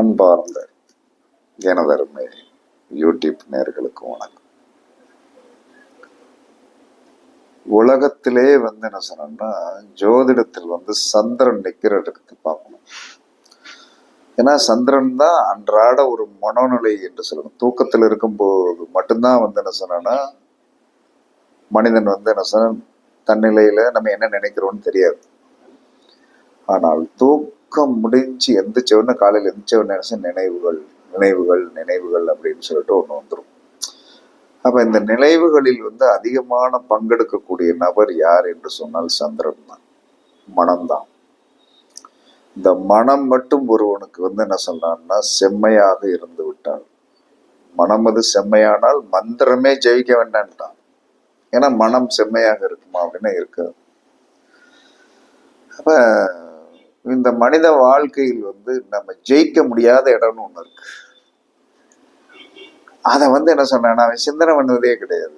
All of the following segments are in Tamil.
அன்பார்ந்த எனதருமை யூடியூப் நேர்களுக்கு வணக்கம். உலகத்திலே வந்து என்ன சொன்னோம்னா ஜோதிடத்தில் வந்து சந்திரன் நிக்கிற இடத்துக்கு பார்க்கணும். ஏன்னா சந்திரன் தான் அன்றாட ஒரு மனோநிலை என்று சொல்லணும். தூக்கத்தில் இருக்கும்போது மட்டும்தான் வந்து என்ன சொன்னா மனிதன் வந்து என்ன சொன்ன தன்னிலையில நம்ம என்ன நினைக்கிறோம்னு தெரியாது. ஆனால் தூக்கம் முடிஞ்சு எந்திரிச்ச உடனே காலையில் எந்திரிச்ச உடனே நினைச்ச நினைவுகள் நினைவுகள் நினைவுகள் அப்படின்னு சொல்லிட்டு ஒன்று வந்துடும் அப்போ இந்த நினைவுகளில் வந்து அதிகமான பங்கெடுக்கக்கூடிய நபர் யார் என்று சொன்னால் சந்திரன் தான். மனம்தான் இந்த மனம் மட்டும் ஒருவனுக்கு வந்து என்ன சொல்றான்னா செம்மையாக இருந்து விட்டால் மனம் அது செம்மையானால் மந்திரமே ஜெயிக்க வேண்டான்ட்டான். ஏன்னா மனம் செம்மையாக இருக்குமா அப்படின்னா இருக்காது. அப்போ இந்த மனித வாழ்க்கையில் வந்து நம்ம ஜெயிக்க முடியாத இடம்னு ஒண்ணு இருக்கு. அதை வந்து என்ன சொன்னேன் அவன் சிந்தனை பண்ணுவதே கிடையாது.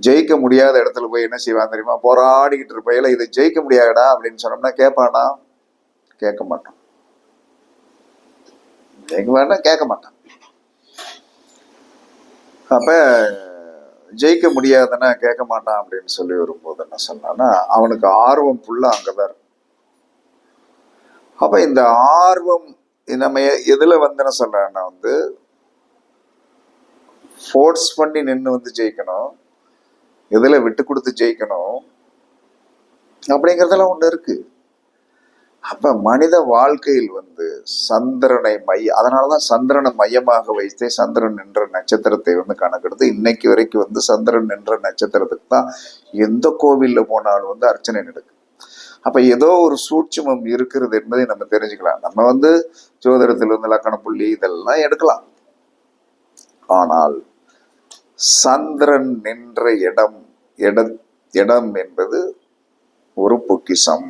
ஜெயிக்க முடியாத இடத்துல போய் என்ன செய்வான் தெரியுமா? போராடிக்கிட்டு இருப்பையில இதை ஜெயிக்க முடியாதடா அப்படின்னு சொன்னோம்னா கேட்பானா? கேட்க மாட்டான். ஜெயிக்க மாட்டான் கேட்க மாட்டான். அப்ப ஜெயிக்க முடியாதுன்னா கேட்க மாட்டான் அப்படின்னு சொல்லி வரும்போது என்ன சொன்னான்னா அவனுக்கு ஆர்வம் ஃபுல்லா அங்கதான் இருக்கு. அப்ப இந்த ஆர்வம் நம்ம எ- எதுல வந்து சொல்றேன்னா வந்து ஃபோர்ஸ் பண்ணி நின்று வந்து ஜெயிக்கணும். எதுல விட்டு கொடுத்து ஜெயிக்கணும். அப்படிங்கிறதெல்லாம் ஒண்ணு இருக்கு. அப்ப மனித வாழ்க்கையில் வந்து சந்திரனை மைய அதனாலதான் சந்திரனை மையமாக வைத்தே சந்திரன் என்ற நட்சத்திரத்தை வந்து கணக்கெடுத்து இன்னைக்கு வரைக்கும் வந்து சந்திரன் நின்ற நட்சத்திரத்துக்கு தான் எந்த கோவில்ல போனாலும் வந்து அர்ச்சனை நடக்குது. அப்ப ஏதோ ஒரு சூட்சமம் இருக்கிறது என்பதை நம்ம தெரிஞ்சுக்கலாம். நம்ம வந்து ஜோதிடத்தில் இருந்து லக்கண புள்ளி இதெல்லாம் எடுக்கலாம். ஆனால் சந்திரன் நின்ற இடம் இட இடம் என்பது ஒரு பொக்கிசம்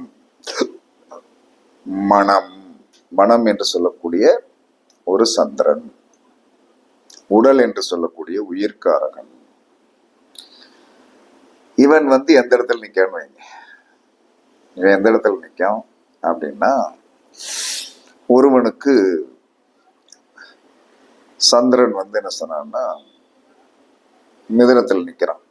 மனம் மனம் என்று சொல்லக்கூடிய ஒரு சந்திரன். உடல் என்று சொல்லக்கூடிய உயிர்காரகன். இவன் வந்து எந்த இடத்துல நிற்கான்னு வைங்க. இவன் எந்த இடத்துல நிற்கும் அப்படின்னா ஒருவனுக்கு சந்திரன் வந்து என்ன சொன்னான்னா மிதனத்தில் நிக்கிறான்.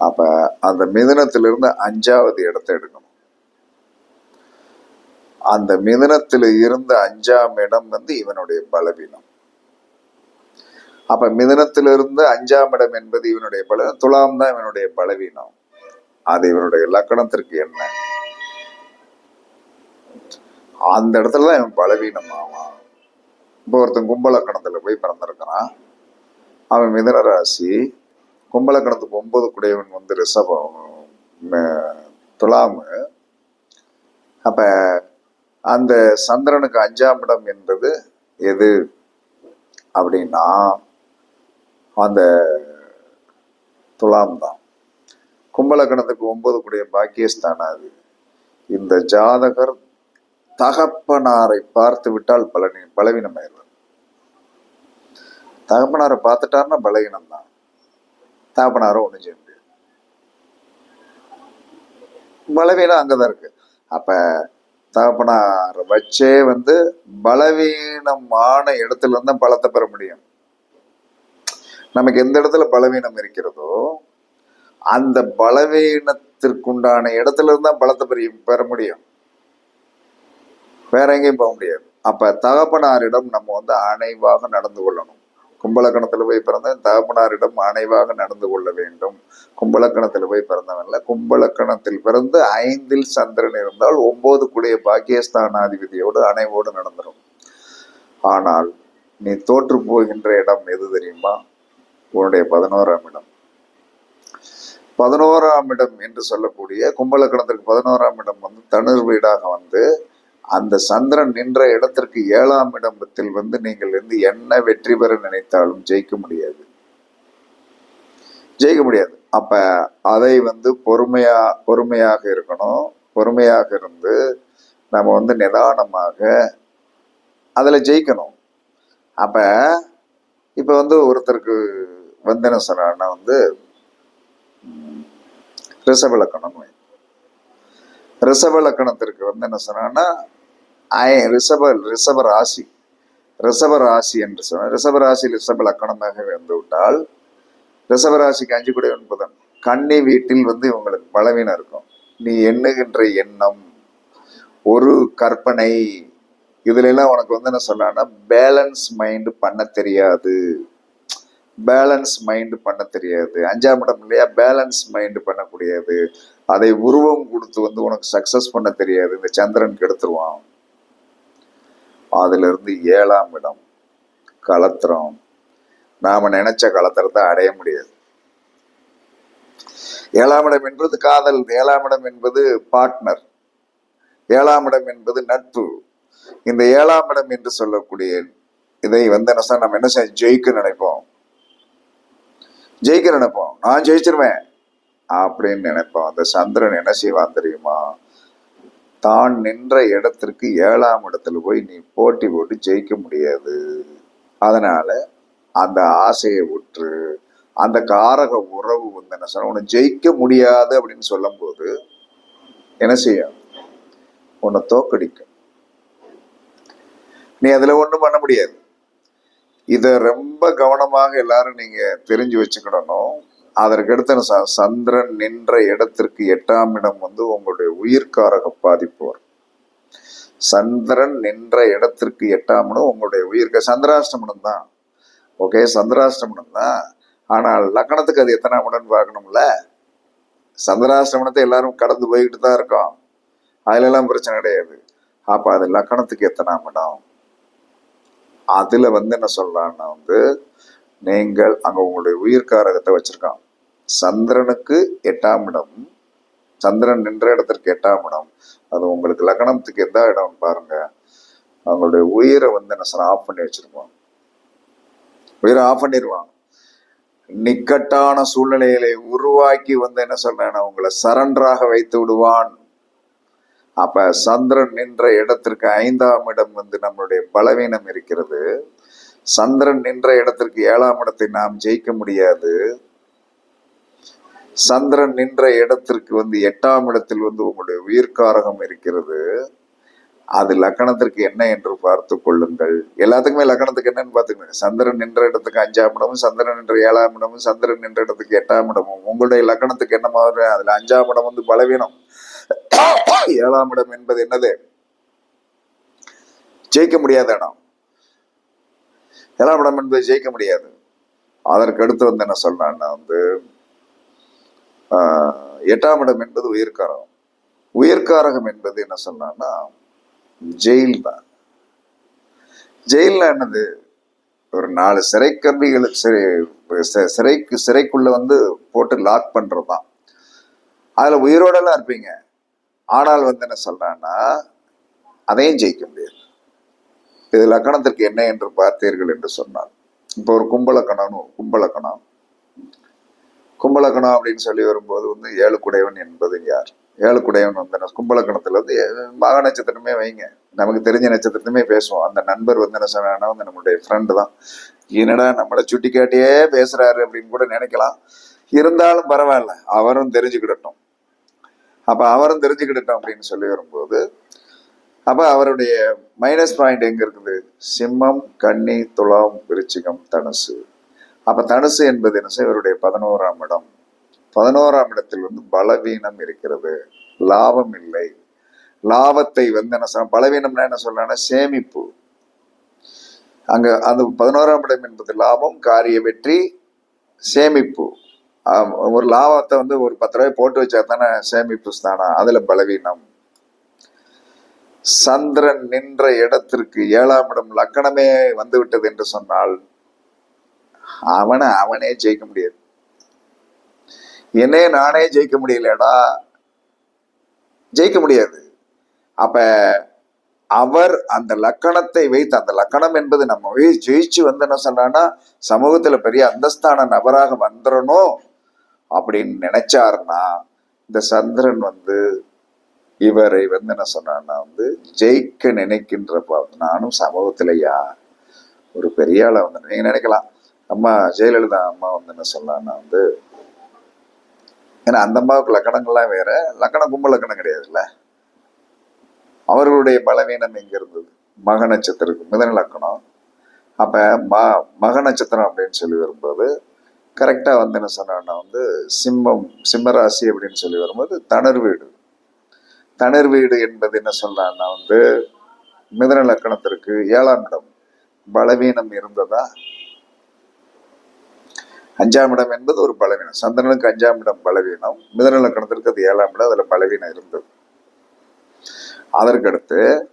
அப்ப அந்த மிதனத்திலிருந்து அஞ்சாவது இடத்தை எடுக்கணும். அந்த மிதனத்தில் இருந்த அஞ்சாம் இடம் வந்து இவனுடைய பலவீனம். அப்ப மிதனத்திலிருந்து அஞ்சாம் இடம் என்பது இவனுடைய பல துலாம் தான் இவனுடைய பலவீனம். அது இவனுடைய இலக்கணத்திற்கு என்ன? அந்த இடத்துல தான் இவன் பலவீனம் ஆவான் இப்போ ஒருத்தன் கும்பலக்கணத்துல போய் பிறந்திருக்கிறான். அவன் மிதன ராசி கும்பலக்கணத்துக்கு ஒன்பது குடையவன் வந்து ரிஷபம் ம- துலாமு. அப்ப அந்த சந்திரனுக்கு அஞ்சாம் இடம் என்பது எது? அப்படின்னா அந்த துலாம் தான். கும்பலக்கணத்துக்கு ஒன்பது கூடிய பாக்கியஸ்தானம் அது. இந்த ஜாதகர் தகப்பனாரை பார்த்து விட்டால் பலனி பலவீனமாயிருவார் தகப்பனாரை பார்த்துட்டாருன்னா பலவீனம் தான். தகப்பனாரை ஒன்றும் செய்ய முடியாது. பலவீனம் அங்கதான் இருக்கு. அப்ப தகப்பனார் வச்சே வந்து பலவீனமான இடத்துல இருந்தா பலத்தை பெற முடியும். நமக்கு எந்த இடத்துல பலவீனம் இருக்கிறதோ அந்த பலவீனத்திற்குண்டான இடத்துல இருந்தா பலத்தை பெரிய பெற முடியும். வேற எங்கேயும் போக முடியாது. அப்ப தகப்பனாரிடம் நம்ம வந்து அணைவாக நடந்து கொள்ளணும். கும்பலக்கணத்துல போய் பிறந்தவன் தகப்பனாரிடம் அணைவாக நடந்து கொள்ள வேண்டும். கும்பலக்கணத்துல போய் பிறந்தவன்ல கும்பலக்கணத்தில் பிறந்து ஐந்தில் சந்திரன் இருந்தால் ஒன்பது கூடிய பாக்கியஸ்தானாதிபதியோடு அணைவோடு நடந்துடும் ஆனால் நீ தோற்று போகின்ற இடம் எது தெரியுமா? உன்னுடைய பதினோராம் இடம். பதினோராம் இடம் என்று சொல்லக்கூடிய கும்பலக்கணத்திற்கு பதினோராம் இடம் வந்து தனுர் வீடாக வந்து அந்த சந்திரன் நின்ற இடத்திற்கு ஏழாம் இடத்தில் வந்து நீங்கள் வந்து என்ன வெற்றி பெற நினைத்தாலும் ஜெயிக்க முடியாது. ஜெயிக்க முடியாது. அப்ப அதை வந்து பொறுமையா பொறுமையாக இருக்கணும். பொறுமையாக இருந்து நம்ம வந்து நிதானமாக அதில் ஜெயிக்கணும். அப்ப இப்போ வந்து ஒருத்தருக்கு வந்து என்ன சொன்னான்னா வந்து ரிஷப லக்கணம் லக்கணத்திற்கு வந்து என்ன சொன்னான்னா ஐ ரிஷப ரிஷப ராசி ரிஷப ராசி என்று சொன்ன ரிஷப ராசி ரிஷப லக்கணமாக வந்து விட்டால் ரிஷப ராசிக்கு அஞ்சு கூட என்பதன் கன்னி வீட்டில் வந்து இவங்களுக்கு பலவீனம் இருக்கும். நீ எண்ணுகின்ற எண்ணம் ஒரு கற்பனை இதுல எல்லாம் உனக்கு வந்து என்ன சொல்லலாம்னா பேலன்ஸ் மைண்டு பண்ண தெரியாது. பேலன்ஸ் மைண்டு பண்ண தெரியாது. அஞ்சாம் இடம் இல்லையா? பேலன்ஸ் மைண்டு பண்ணக்கூடியது. அதை உருவம் கொடுத்து வந்து உனக்கு சக்சஸ் பண்ண தெரியாது. இந்த சந்திரன் கெடுத்துருவான். அதுல இருந்து ஏழாம் இடம் கலத்திரம். நாம நினைச்ச கலத்திரத்தை அடைய முடியாது. ஏழாம் இடம் என்பது காதல். ஏழாம் இடம் என்பது பார்ட்னர் ஏழாம் இடம் என்பது நட்பு. இந்த ஏழாம் இடம் என்று சொல்லக்கூடிய இதை வந்து என்ன நம்ம என்ன செய்ய ஜெயிக்க நினைப்போம். ஜெயிக்க நினைப்போம் நான் ஜெயிச்சிருவேன். அப்படின்னு நினைப்போம் அந்த சந்திரன் என்ன செய்வான் தெரியுமா? தான் நின்ற இடத்திற்கு ஏழாம் இடத்துல போய் நீ போட்டி போட்டு ஜெயிக்க முடியாது. அதனால அந்த ஆசையை விட்டு அந்த காரக உறவு வந்து என்ன சொல்ல உன்னை ஜெயிக்க முடியாது அப்படின்னு சொல்லும்போது என்ன செய்யும்? உன்னை தோக்கடிக்கும் நீ அதில் ஒன்றும் பண்ண முடியாது. இத ரொம்ப கவனமாக எல்லாரும் நீங்க தெரிஞ்சு வச்சுக்கிடணும். அதற்கடுத்து ச- சந்திரன் நின்ற இடத்திற்கு எட்டாம் இடம் வந்து உங்களுடைய உயிர்காரக பாதிப்பு வரும். சந்திரன் நின்ற இடத்திற்கு எட்டாம் இடம் உங்களுடைய உயிர்க சந்திராஷ்டமனம் தான். ஓகே சந்திராஷ்டமனம் தான். ஆனால் லக்கணத்துக்கு அது எத்தனாம் இடம்னு பார்க்கணும்ல? சந்திராஷ்டமனத்தை எல்லாரும் கடந்து போய்கிட்டு தான் இருக்கோம். அதுலெல்லாம் பிரச்சனை கிடையாது. அப்போ அது லக்கணத்துக்கு எத்தனாம் இடம்? அதில் வந்து என்ன சொல்லலாம்னா வந்து நீங்கள் அங்கே உங்களுடைய உயிர்காரகத்தை வச்சுருக்கான். சந்திரனுக்கு எட்டாம் இடம். சந்திரன் நின்ற இடத்திற்கு எட்டாம் இடம். அது உங்களுக்கு லக்னத்துக்கு எந்த இடம் பாருங்க. அவங்களுடைய உயிரை வந்து என்ன சொல்ல ஆஃப் பண்ணி வச்சிருப்பான். உயிரை ஆஃப் பண்ணிடுவான். நிக்கட்டான சூழ்நிலைகளை உருவாக்கி வந்து என்ன சொல்றேன் உங்களை சரண்டராக வைத்து விடுவான். அப்ப சந்திரன் நின்ற இடத்திற்கு ஐந்தாம் இடம் வந்து நம்மளுடைய பலவீனம் இருக்கிறது. சந்திரன் நின்ற இடத்திற்கு ஏழாம் இடத்தை நாம் ஜெயிக்க முடியாது. சந்திரன் நின்ற இடத்திற்கு வந்து எட்டாம் இடத்தில் வந்து உங்களுடைய உயிர்காரகம் இருக்கிறது. அது லக்கணத்திற்கு என்ன என்று பார்த்து கொள்ளுங்கள். எல்லாத்துக்குமே லக்கணத்துக்கு என்னன்னு பார்த்துக்கணும் சந்திரன் நின்ற இடத்துக்கு அஞ்சாம் இடமும் சந்திரன் நின்ற ஏழாம் இடமும் சந்திரன் நின்ற இடத்துக்கு எட்டாம் இடமும். உங்களுடைய லக்கணத்துக்கு என்ன மாதிரி? அதுல அஞ்சாம் இடம் வந்து பலவீனம். ஏழாம் இடம் என்பது என்னது? ஜெயிக்க முடியாத இடம். ஏழாம் இடம் என்பது ஜெயிக்க முடியாது. அதற்கு அடுத்து வந்து என்ன சொல்றான்னா வந்து ஆஹ், எட்டாம் இடம் என்பது உயிர்காரகம். உயிர்காரகம் என்பது என்ன சொன்னான்னா ஜெயில் தான். ஜெயில்னா என்னது? ஒரு நாலு சிறை கம்பிகளுக்கு சிறை சிறைக்கு சிறைக்குள்ள வந்து போட்டு லாக் பண்றது தான் அதுல உயிரோடலாம் இருப்பீங்க. ஆனால் வந்து என்ன சொல்றான்னா அதையும் ஜெயிக்க முடியாது. இது லக்கணத்திற்கு என்ன என்று பார்த்தீர்கள் என்று சொன்னார் இப்போ ஒரு கும்பலக்கணம் கும்பலக்கணம். கும்பலக்கணம் அப்படின்னு சொல்லி வரும்போது வந்து ஏழு குடையவன் என்பது யார்? ஏழு குடையவன் வந்து என்ன- கும்பலக்கணத்துல வந்து மக நட்சத்திரமே வைங்க. நமக்கு தெரிஞ்ச நட்சத்திரத்தையுமே பேசுவோம். அந்த நண்பர் வந்து என்ன சொன்னா வந்து நம்மளுடைய ஃப்ரெண்டு தான். என்னடா நம்மளை சுட்டி காட்டியே பேசுறாரு அப்படின்னு கூட நினைக்கலாம். இருந்தாலும் பரவாயில்ல அவரும் தெரிஞ்சுக்கிடட்டும். அப்ப அவரும் தெரிஞ்சுக்கிட்டோம் அப்படின்னு சொல்லி வரும்போது அப்ப அவருடைய மைனஸ் பாயிண்ட் எங்க இருக்குது? சிம்மம் கன்னி துலாம் விருச்சிகம் தனுசு. அப்ப தனுசு என்பது என்ன செய்ய இவருடைய பதினோராம் இடம். பதினோராம் இடத்தில் வந்து பலவீனம் இருக்கிறது. லாபம் இல்லை. லாபத்தை வந்து என்ன சொல்ல பலவீனம்னா என்ன சொல்லலாம்னா சேமிப்பு. அங்க அந்த பதினோராம் இடம் என்பது லாபம் காரிய வெற்றி சேமிப்பு. ஒரு லாபத்தை வந்து ஒரு பத்து ரூபாய் போட்டு வச்சா தானே சேமிப்பு ஸ்தானம்? அதுல பலவீனம். சந்திரன் நின்ற இடத்திற்கு ஏழாம் இடம் லக்கணமே வந்து விட்டது என்று சொன்னால் அவனை அவனே ஜெயிக்க முடியாது. என்னே நானே ஜெயிக்க முடியலடா ஜெயிக்க முடியாது. அப்ப அவர் அந்த லக்கணத்தை வைத்து அந்த லக்கணம் என்பது நம்ம ஜெயிச்சு வந்து என்ன சொல்றான்னா சமூகத்துல பெரிய அந்தஸ்தான நபராக வந்துடணும். அப்படின்னு நினைச்சாருன்னா இந்த சந்திரன் வந்து இவரை வந்து என்ன சொன்னான்னா வந்து ஜெயிக்க நினைக்கின்றப்ப நானும் சமூகத்திலையா ஒரு பெரிய ஆளை வந்து நீங்க நினைக்கலாம். அம்மா ஜெயலலிதா அம்மா வந்து என்ன சொல்லலாம்னா வந்து ஏன்னா அந்த அம்மாவுக்கு லக்கணங்கள்லாம் வேற. லக்கணம் கும்ப லக்கணம் கிடையாதுல்ல. அவர்களுடைய பலவீனம் எங்க இருந்தது? மக நட்சத்திரம் மிதன லக்கணம். அப்ப ம மக நட்சத்திரம் அப்படின்னு சொல்லி வரும்போது கரெக்டாக வந்து என்ன சொன்னா வந்து சிம்மம் சிம்மராசி அப்படின்னு சொல்லி வரும்போது தணர் வீடு. தணர் வீடு என்பது என்ன சொல்லலாம்னா வந்து மிதன லக்கணத்திற்கு ஏழாம் இடம் பலவீனம் இருந்ததா? அஞ்சாம் இடம் என்பது ஒரு பலவீனம். சந்திரனுக்கு அஞ்சாம் இடம் பலவீனம் மிதன லக்கணத்திற்கு அது ஏழாம் இடம் அதில் பலவீனம் இருந்தது. அதற்கடுத்து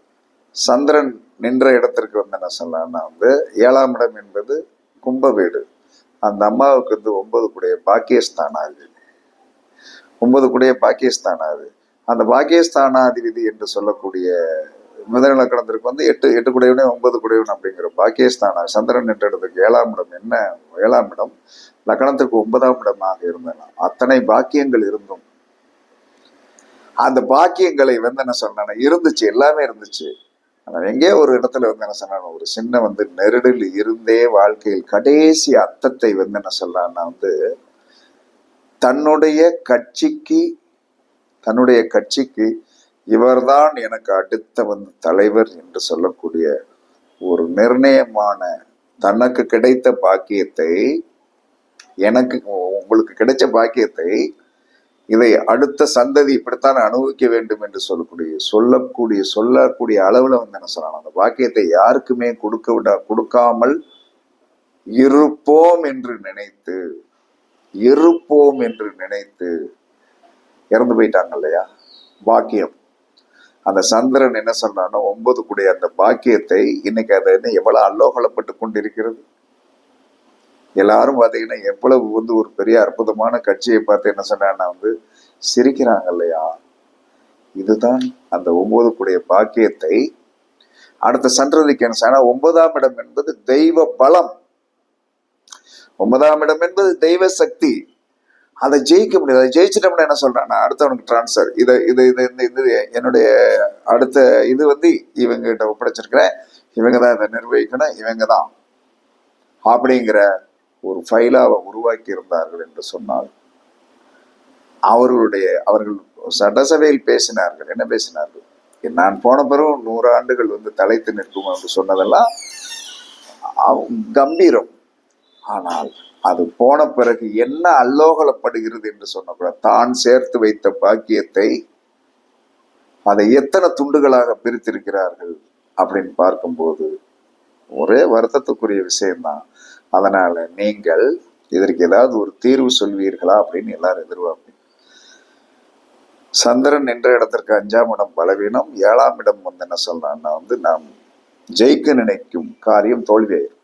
சந்திரன் நின்ற இடத்திற்கு வந்து என்ன சொல்லலாம்னா வந்து ஏழாம் இடம் என்பது கும்ப வீடு. அந்த அம்மாவுக்கு வந்து ஒன்பது குடைய பாக்கியஸ்தானாது ஒன்பது குடைய பாக்கியஸ்தானாது அந்த பாக்கியஸ்தானாதிபதி என்று சொல்லக்கூடிய மிதன வந்து எட்டு எட்டு குடையவனே ஒன்பது குடையவன் அப்படிங்கிற பாக்கியஸ்தானா சந்திரன் என்ற இடத்துக்கு ஏழாம் இடம். என்ன? ஏழாம் இடம். லக்கணத்திற்கு ஒன்பதாம் இடமாக இருந்தன. அத்தனை பாக்கியங்கள் இருந்தும். அந்த பாக்கியங்களை வந்து என்ன சொன்னான. இருந்துச்சு. எல்லாமே இருந்துச்சு. ஆனா எங்கேயோ ஒரு இடத்துல வந்து என்ன சொன்னான ஒரு சின்ன வந்து நெருடில் இருந்தே வாழ்க்கையில் கடைசி அர்த்தத்தை வந்து என்ன சொல்லான்னா வந்து தன்னுடைய கட்சிக்கு தன்னுடைய கட்சிக்கு இவர்தான் எனக்கு அடுத்த வந்து தலைவர் என்று சொல்லக்கூடிய ஒரு நிர்ணயமான தனக்கு கிடைத்த பாக்கியத்தை எனக்கு உங்களுக்கு கிடைச்ச பாக்கியத்தை இதை அடுத்த சந்ததி இப்படித்தான் அனுபவிக்க வேண்டும் என்று சொல்லக்கூடிய சொல்லக்கூடிய சொல்லக்கூடிய அளவில் வந்து என்ன சொல்லலாம் அந்த வாக்கியத்தை யாருக்குமே கொடுக்க விட கொடுக்காமல் இருப்போம் என்று நினைத்து இருப்போம் என்று நினைத்து இறந்து போயிட்டாங்க இல்லையா? பாக்கியம் அந்த சந்திரன் என்ன சொன்னானோ ஒன்பது கூடிய அந்த பாக்கியத்தை இன்னைக்கு அதை என்ன எவ்வளவு அல்லோகலப்பட்டு கொண்டிருக்கிறது? எல்லாரும் பார்த்தீங்கன்னா எவ்வளவு வந்து ஒரு பெரிய அற்புதமான கட்சியை பார்த்து என்ன சொன்னான்னா வந்து சிரிக்கிறாங்க இல்லையா? இதுதான் அந்த ஒன்பதுக்குடைய பாக்கியத்தை அடுத்த சன்றதிக்கு என்ன ஆனால் ஒன்பதாம் இடம் என்பது தெய்வ பலம். ஒன்பதாம் இடம் என்பது தெய்வ சக்தி. அதை ஜெயிக்க முடியாது. அதை ஜெயிச்சிட்டோம்னா என்ன சொல்றேன் அடுத்தவனுக்கு டிரான்ஸ்ஃபர் இதை இது இது இந்த இது என்னுடைய அடுத்த இது வந்து இவங்க கிட்ட ஒப்படைச்சிருக்கிறேன். இவங்க தான் இதை நிர்வகிக்கணும். இவங்க தான் அப்படிங்கிற ஒரு ஃபைலாவை உருவாக்கி இருந்தார்கள் என்று சொன்னால் அவர்களுடைய அவர்கள் சட்டசபையில் பேசினார்கள். என்ன பேசினார்கள்? நான் போன பிறகு நூறு ஆண்டுகள் வந்து தலைத்து நிற்கும் என்று சொன்னதெல்லாம் கம்பீரம். ஆனால் அது போன பிறகு என்ன அல்லோகலப்படுகிறது என்று சொன்ன தான் சேர்த்து வைத்த பாக்கியத்தை அதை எத்தனை துண்டுகளாக பிரித்திருக்கிறார்கள் அப்படின்னு பார்க்கும்போது ஒரே வருத்தத்துக்குரிய விஷயம்தான். அதனால் நீங்கள் இதற்கு ஏதாவது ஒரு தீர்வு சொல்வீர்களா அப்படின்னு எல்லாரும் எதிர்பார்ப்பீங்க. சந்திரன் என்ற இடத்திற்கு அஞ்சாம் இடம் பலவீனம் ஏழாம் இடம் வந்து என்ன சொல்றான்னா வந்து நாம் ஜெயிக்க நினைக்கும் காரியம் தோல்வியாயிரும்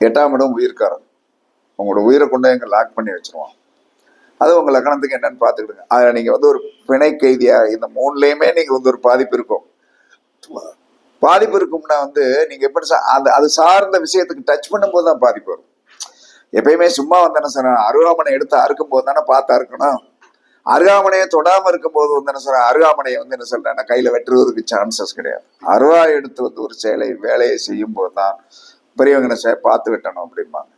எட்டாம் இடம் உயிர்காரன் உங்களோட உயிரை கொண்டு எங்க லாக் பண்ணி வச்சிருவான் அது உங்க லக்கணத்துக்கு என்னன்னு பார்த்துக்கிடுங்க. அதில் நீங்க வந்து ஒரு பிணை கைதியா இந்த மூணுலேயுமே நீங்க வந்து ஒரு பாதிப்பு இருக்கும். பாதிப்பு இருக்கும்னா வந்து நீங்க எப்படி சா- அந்த அது சார்ந்த விஷயத்துக்கு டச் பண்ணும்போது தான் பாதிப்பு வரும். எப்பயுமே சும்மா வந்து என்ன சொன்ன அருகாமனை எடுத்து அறுக்கும் போது தானே பார்த்து அறுக்கணும். அருகாமனையை தொடாம இருக்கும்போது வந்து என்ன சொல்ற அருகாமனையை வந்து என்ன சொல்றேன் கையில வெட்டுறதுக்கு சான்சஸ் கிடையாது. அருவா எடுத்து வந்து ஒரு செயலை வேலையை செய்யும் போது தான் பெரியவங்க என்ன பார்த்து வெட்டணும் அப்படிம்பாங்க.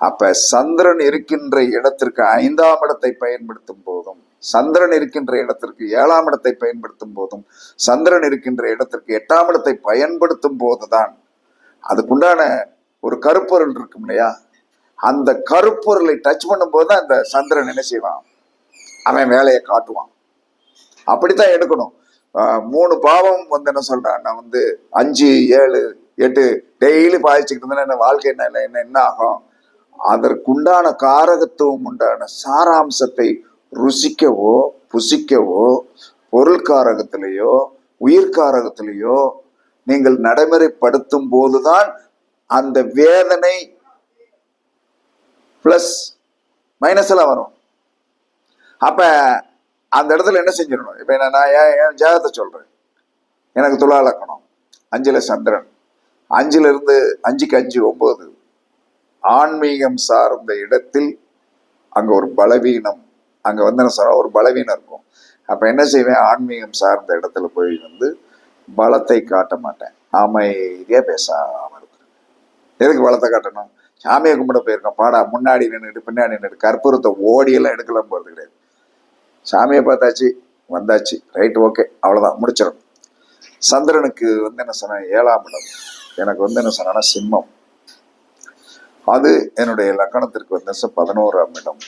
அப்ப சந்திரன் இருக்கின்ற இடத்திற்கு ஐந்தாம் இடத்தை பயன்படுத்தும் போதும் சந்திரன் இருக்கின்ற இடத்திற்கு ஏழாம் இடத்தை பயன்படுத்தும் போதும் சந்திரன் இருக்கின்ற இடத்திற்கு எட்டாம் இடத்தை பயன்படுத்தும் போதுதான். அதுக்குண்டான ஒரு கருப்பொருள் இருக்கும் இல்லையா? அந்த கருப்பொருளை டச் பண்ணும்போது தான் அந்த சந்திரன் என்ன செய்வான்? அவன் வேலையை காட்டுவான். அப்படித்தான் எடுக்கணும். மூணு பாவம் வந்து என்ன சொல்றான்? நான் வந்து அஞ்சு ஏழு எட்டு டெய்லி பாதிச்சுக்கிட்டு இருந்தா என்ன வாழ்க்கை என்ன என்ன- என்ன என்ன ஆகும்? அதற்குண்டான காரகத்துவம் உண்டான சாராம்சத்தை ருசிக்கவோ புசிக்கவோ பொருள்காரகத்திலேயோ உயிர்காரகத்திலேயோ நீங்கள் நடைமுறைப்படுத்தும் போதுதான் அந்த வேதனை பிளஸ் மைனஸ் எல்லாம் வரும். அப்ப அந்த இடத்துல என்ன செஞ்சிடணும்? இப்ப என்ன நான் என் என் ஜாதகத்தை சொல்றேன்? எனக்கு துலா இலக்கணம் அஞ்சுல சந்திரன் அஞ்சுல இருந்து அஞ்சுக்கு அஞ்சு ஒன்பது. ஆன்மீகம் சார்ந்த இடத்தில் அங்க ஒரு பலவீனம் அங்கே வந்து என்ன சொல்ற ஒரு பலவீனம் இருக்கும். அப்போ என்ன செய்வேன்? ஆன்மீகம் சார்ந்த இடத்துல போய் வந்து பலத்தை காட்ட மாட்டேன். அமைதியாக பேசாமல் இருக்கிறேன் எதுக்கு பலத்தை காட்டணும்? சாமியை கும்பிட போயிருக்கோம். பாடா முன்னாடி நின்றுட்டு பின்னாடி நின்றுட்டு கற்பூரத்தை ஓடியெல்லாம் எடுக்கலாம் போகிறது கிடையாது. சாமியை பார்த்தாச்சு வந்தாச்சு. Right okay. அவ்வளோதான் முடிச்சிடும். சந்திரனுக்கு வந்து என்ன சொன்னேன் ஏழாம் இடம். எனக்கு வந்து என்ன சொன்னா சிம்மம். அது என்னுடைய லக்கணத்திற்கு வந்து பதினோராம் இடம்.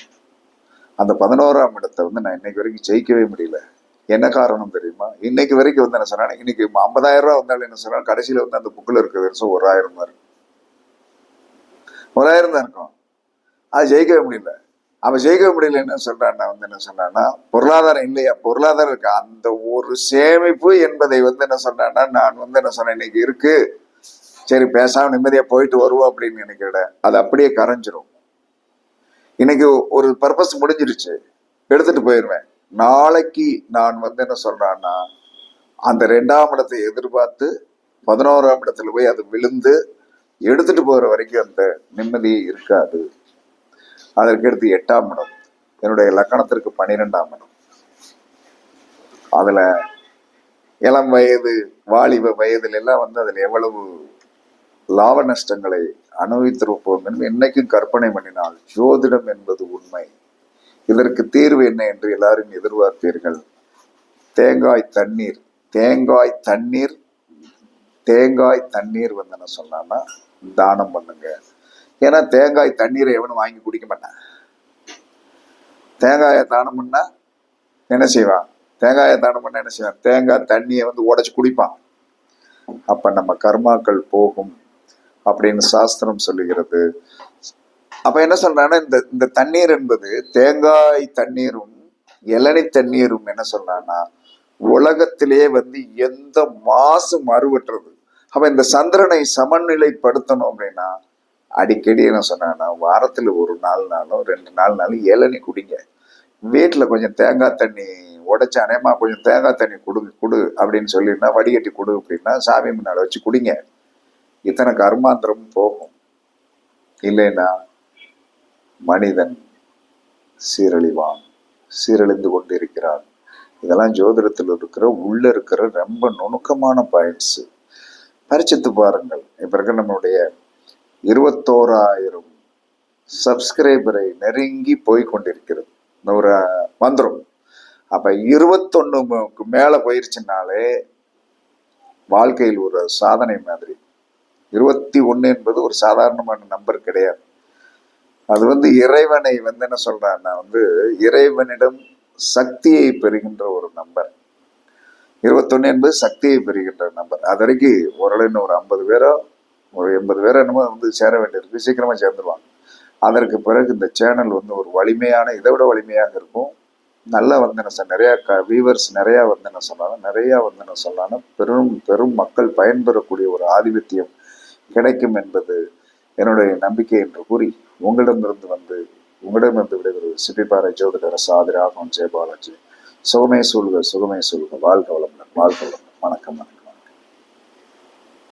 அந்த பதினோராம் இடத்தை வந்து நான் இன்னைக்கு வரைக்கும் ஜெயிக்கவே முடியல. என்ன காரணம் தெரியுமா? இன்னைக்கு வரைக்கும் வந்து என்ன சொன்னா இன்னைக்கு ஐம்பதாயிரம் ரூபா வந்தாலும் என்ன சொன்னா கடைசியில வந்து அந்த புக்கில் இருக்க வருஷம் ஒரு ஆயிரம் தான் இருக்கும். ஒரு ஆயிரம் தான் இருக்கும். அது ஜெயிக்கவே முடியல. அவன் ஜெயிக்க முடியல என்ன சொல்றான்னா வந்து என்ன சொன்னான்னா பொருளாதாரம் இல்லையா? பொருளாதாரம் இருக்கு? அந்த ஒரு சேமிப்பு என்பதை வந்து என்ன சொல்றான்னா நான் வந்து என்ன சொன்னேன் இன்னைக்கு இருக்கு. சரி பேசாம நிம்மதியா போயிட்டு வருவோம் அப்படின்னு நினைக்கிறேன். அது அப்படியே கரைஞ்சிரும். இன்னைக்கு ஒரு பர்பஸ் முடிஞ்சிருச்சு. எடுத்துட்டு போயிடுவேன் நாளைக்கு நான் வந்து என்ன சொல்றேன்னா அந்த ரெண்டாம் இடத்தை எதிர்பார்த்து பதினோராம் இடத்துல போய் அது விழுந்து எடுத்துட்டு போகிற வரைக்கும் அந்த நிம்மதியே இருக்காது. அதற்கடுத்து எட்டாம் இடம். என்னுடைய லக்கணத்திற்கு பன்னிரெண்டாம் இடம். அதில் இளம் வயது வாலிப வயதுல எல்லாம் வந்து அதில் எவ்வளவு லாப நஷ்டங்களை அனுபவித்திருப்போம் என்று என்னைக்கும் கற்பனை பண்ணினால் ஜோதிடம் என்பது உண்மை. இதற்கு தீர்வு என்ன என்று எல்லாரும் எதிர்பார்ப்பீர்கள். தேங்காய் தண்ணீர் தேங்காய் தண்ணீர் தேங்காய் தண்ணீர் வந்து என்ன சொன்னான்னா தானம் பண்ணுங்க. ஏன்னா தேங்காய் தண்ணீரை எவனும் வாங்கி குடிக்க மாட்டான். தேங்காயை தானம் பண்ணா என்ன செய்வான்? தேங்காயை தானம் பண்ணா என்ன செய்வான்? தேங்காய் தண்ணியை வந்து உடச்சி குடிப்பான். அப்ப நம்ம கர்மாக்கள் போகும். அப்படின்னு சாஸ்திரம் சொல்லுகிறது. அப்ப என்ன சொல்றான்னா இந்த இந்த தண்ணீர் என்பது தேங்காய் தண்ணீரும் இளநி தண்ணீரும் என்ன சொல்றான்னா உலகத்திலே வந்து எந்த மாசு மறுவற்றது அப்ப இந்த சந்திரனை சமநிலைப்படுத்தணும் அப்படின்னா அடிக்கடி என்ன சொன்னாங்கன்னா வாரத்துல ஒரு நாள் நாளும் ரெண்டு நாள் நாளும் இளநி குடிங்க. வீட்டுல கொஞ்சம் தேங்காய் தண்ணி உடைச்ச அனேமா கொஞ்சம் தேங்காய் தண்ணி கொடு கொடு அப்படின்னு சொல்லினா வடிகட்டி கொடு அப்படின்னா சாமி முன்னால வச்சு குடிங்க. இத்தனை கர்மாந்திரமும் போகும்? இல்லைன்னா மனிதன் சீரழிவான் சீரழிந்து கொண்டிருக்கிறான். இதெல்லாம் ஜோதிடத்தில் இருக்கிற உள்ள இருக்கிற ரொம்ப நுணுக்கமான பாயிண்ட்ஸ் பரிச்சித்து பாருங்கள். இப்போ இருக்க நம்மளுடைய இருபத்தோராயிரம் சப்ஸ்கிரைபரை நெருங்கி போய் கொண்டிருக்கிறது. ஒரு வந்துடும் அப்போ இருபத்தொன்னுக்கு மேலே போயிருச்சுனாலே வாழ்க்கையில் ஒரு சாதனை மாதிரி. இருபத்தி ஒன்று என்பது ஒரு சாதாரணமான நம்பர் கிடையாது. அது வந்து இறைவனை வந்து என்ன சொல்றான்னா வந்து இறைவனிடம் சக்தியை பெறுகின்ற ஒரு நம்பர். இருபத்தொன்னு என்பது சக்தியை பெறுகின்ற நம்பர். அது வரைக்கும் ஓரளவு ஒரு ஐம்பது பேரோ ஒரு எண்பது பேரோ என்னமோ வந்து சேர வேண்டியிருக்கு. சீக்கிரமாக சேர்ந்துருவாங்க. அதற்கு பிறகு இந்த சேனல் வந்து ஒரு வலிமையான இதை விட வலிமையாக இருக்கும். நல்லா வந்து என்ன சொல் நிறையா க வியூவர்ஸ் நிறையா வந்து என்ன சொன்னாலும் நிறையா வந்து என்ன சொன்னாலும் பெரும் பெரும் மக்கள் பயன்பெறக்கூடிய ஒரு ஆதிபத்தியம் கிடைக்கும் என்பது என்னுடைய நம்பிக்கை என்று கூறி உங்களிடமிருந்து வந்து உங்களிடமிருந்து விடைபெறுவது சிப்பிப்பாறை ஜோதிடர் சாதிராகவன் ஜெயபாலாஜி. சுகமே சூழ்க சுகமே சூழ்க. வாழ்க வளமுடன் வாழ்க வளமுடன். வணக்கம் வணக்கம்.